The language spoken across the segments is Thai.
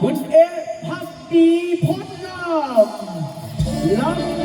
คุณเอพักดีพจน์ลัล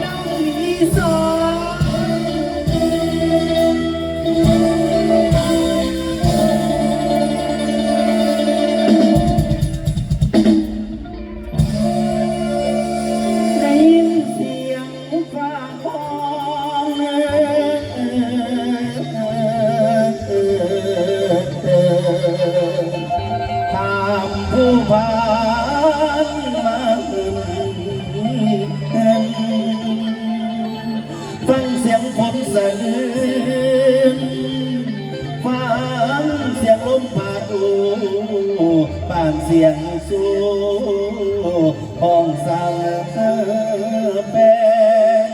ห้องสั่งเป็น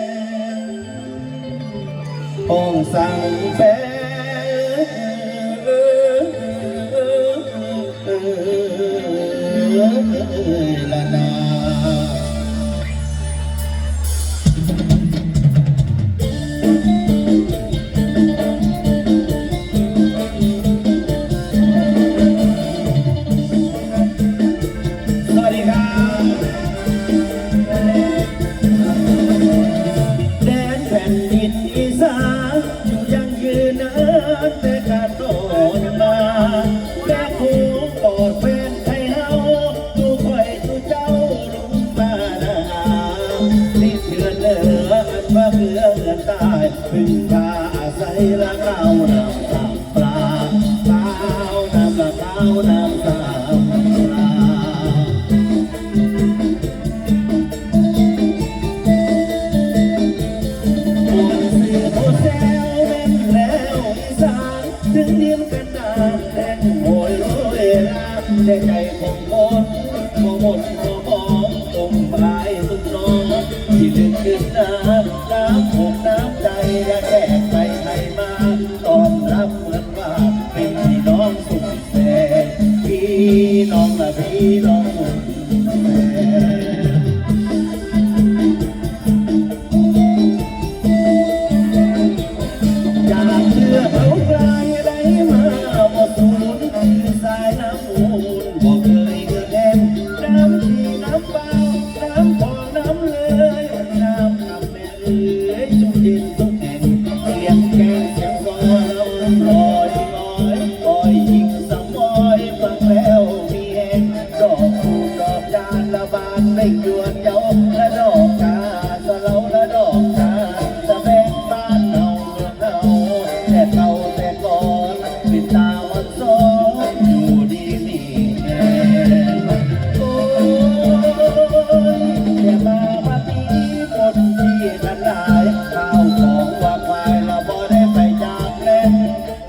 ห้องสั่งเป็นละนา แต่ใจของคนบ่หมดบ่หอมตรงปลายสุดน้องที่ลึกขึ้นน้ำน้ำหกน้ำใจและแยกไปใทยมาตอนรับเหมือนว่าเป็นพี่น้องสุดแสนพี่น้องละพี่น้อง you.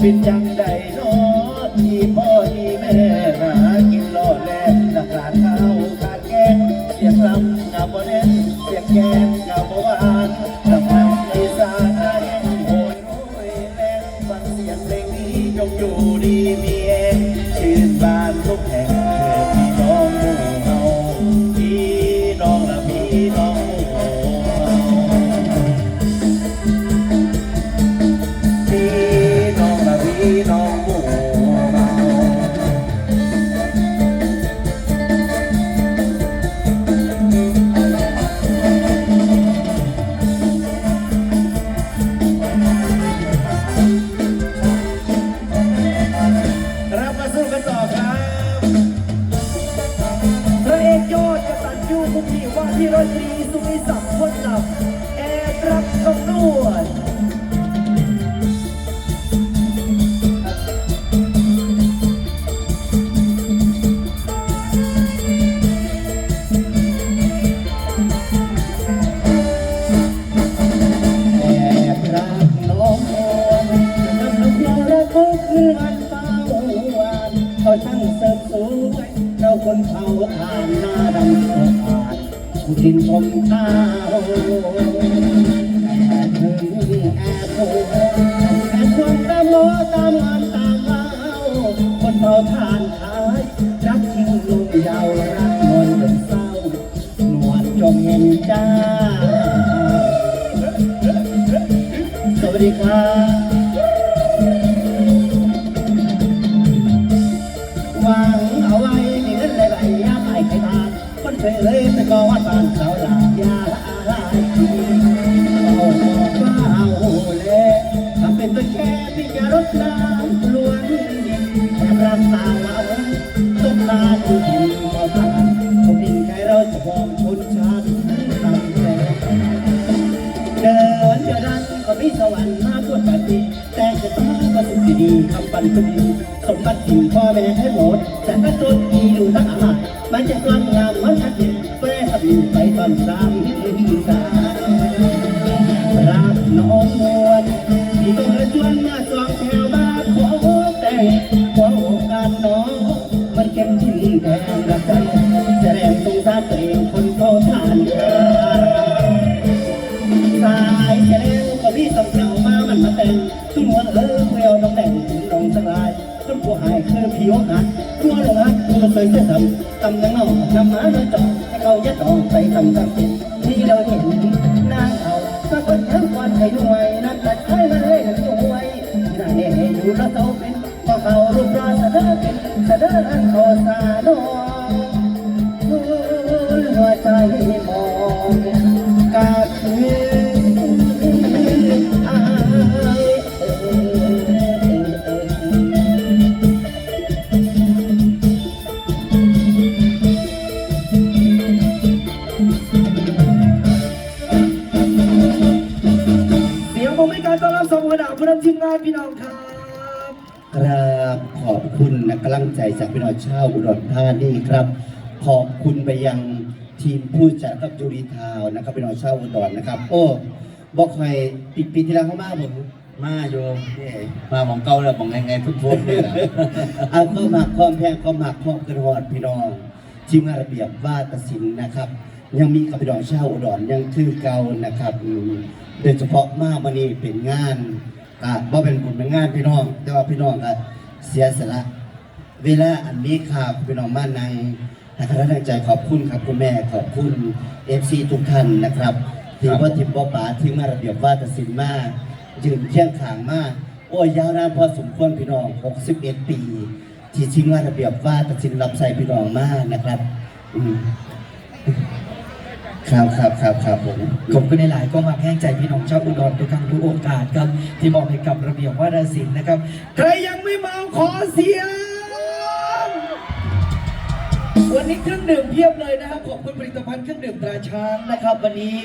Be Bintang ที่ผมเท้าแต่เธอวิ่งแอบโผล่แอบควงตามล้อตามงานตามเมาคนเผาทานขายรักทิ้งลงยาวรักนอนจนเศร้าหนวดจมเงินจ้าสวัสดีครับ ต้องตาดูดีก็ผ่านผมดินใครเราจะมองชนชาติตามแต่เดินเดินดันก็มีสวรรค์มาทั่วแผ่นดิแต่จะต้องประสบดีๆคำปันก็ดีสมบัติที่พ่อแม่ให้หมดแต่ก็ต้นอีดูทั้งอาหารมันจะความงามมันชัดเจนแปรสบินไปตอนสามสารักน้องมวลที่ก็ชวนมาสองแถวมานขอแต่ขอโอกาสน้อง แดงรักใจแสดงตรงสารตัวเองคนเขาทานสายแกเล้วก็พี่ต้องเจ้ามามันมาแต่งตุ้นหัวเออเวลน้องแต่งถึงน้องสลายต้นผู้หายคือผิวหักตัวลงหักตัวสวยเสียสำตำยังนองนำมาเดินจองให้เขายัดออกไปทำกันเป็นที่เราเห็นนางเอาสักคนทั้งวันให้ด้วยนักตัดใช้มาเลยทั้งด้วยนางเอ๋อยู่แล้วเตาเป็นก็เขารูปร่างสะเด้อน คุณนะกำลังใจจากพี่น้องชาวอุดรธานีครับ ขอบคุณไปยังทีมผู้จัดกับจูรีทาวน์นะครับพี่น้องชาวอุดรนะครับ โอ้บอกใครปีปีที่แล้วเขามาผมมาโยมเนี่ยมาหมองเก่าแล้วหมองไงไงทุกคนนี่แหละเอาเข้ามาความแพงความหมักความกระหอดพี่น้องทีมงานระเบียบวาตศิลป์นะครับ ยังมีกับพี่น้องชาวอุดรยังคือเก่านะครับอืมโดยเฉพาะมาวันนี้เป็นงานอ่าว่าเป็นผมเป็นงานพี่น้อง แต่ว่าพี่น้องก็ เสียสละเวลาอันนี้ครับพี่น้องบ้านในนะครับท่านใจขอบคุณครับคุณแม่ขอบคุณเอฟซีทุกท่านนะครับที่ว่าทีมบ่ป๋าทีมงาระเบียบว่าตศิลป์มากยืนเคียงขางมาก โอ้ยยาวนานพอสมควรพี่น้อง 61 ปี ที่ทีมงาระเบียบว่าตศิลป์รับใส่พี่น้องมานะครับอื ครับครับครับครับผมผมก็ในหลายก็มาแพงใจพี่น้องชาวอุดรทุกครั้งทุกโอกาสครับ ที่มอบให้กับระเบียบวาทศิลป์นะครับ ใครยังไม่มาขอเสียง วันนี้เครื่องดื่มเพียบเลยนะครับ ขอบคุณผลิตภัณฑ์เครื่องดื่มตราช้างนะครับ วันนี้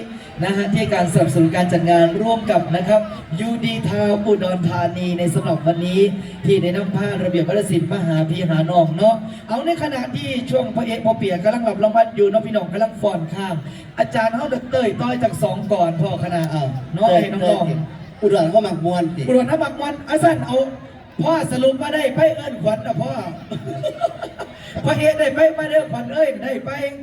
นะฮะที่ให้การสนับสนุนการจัดงานร่วมกับนะครับยูดีทาวอุดรธานีในสำหรับวันนี้ ที่ในน้ำผ้าระเบียบวัฒนศิลป์มหาพี่หาน้องเนาะเอาในขณะที่ช่วงพระเอกพอเปียกกำลังหลับรางวัลอยู่เน้องพี่น้องกำลังฟ้อนข้ามอาจารย์เฮาดอกเตยต้อยจากสองก่อนพ่อคณะอ้าวน้องให้น้องๆอุดรเขามักมวนติอุดรน้ำบักวันอาสันเอาพ่อสรุปมาได้ไปเอิ้นขวัญนะพ่อ พ่อเอกได้ไปมาเด้อขวัญเอ้ยได้ไป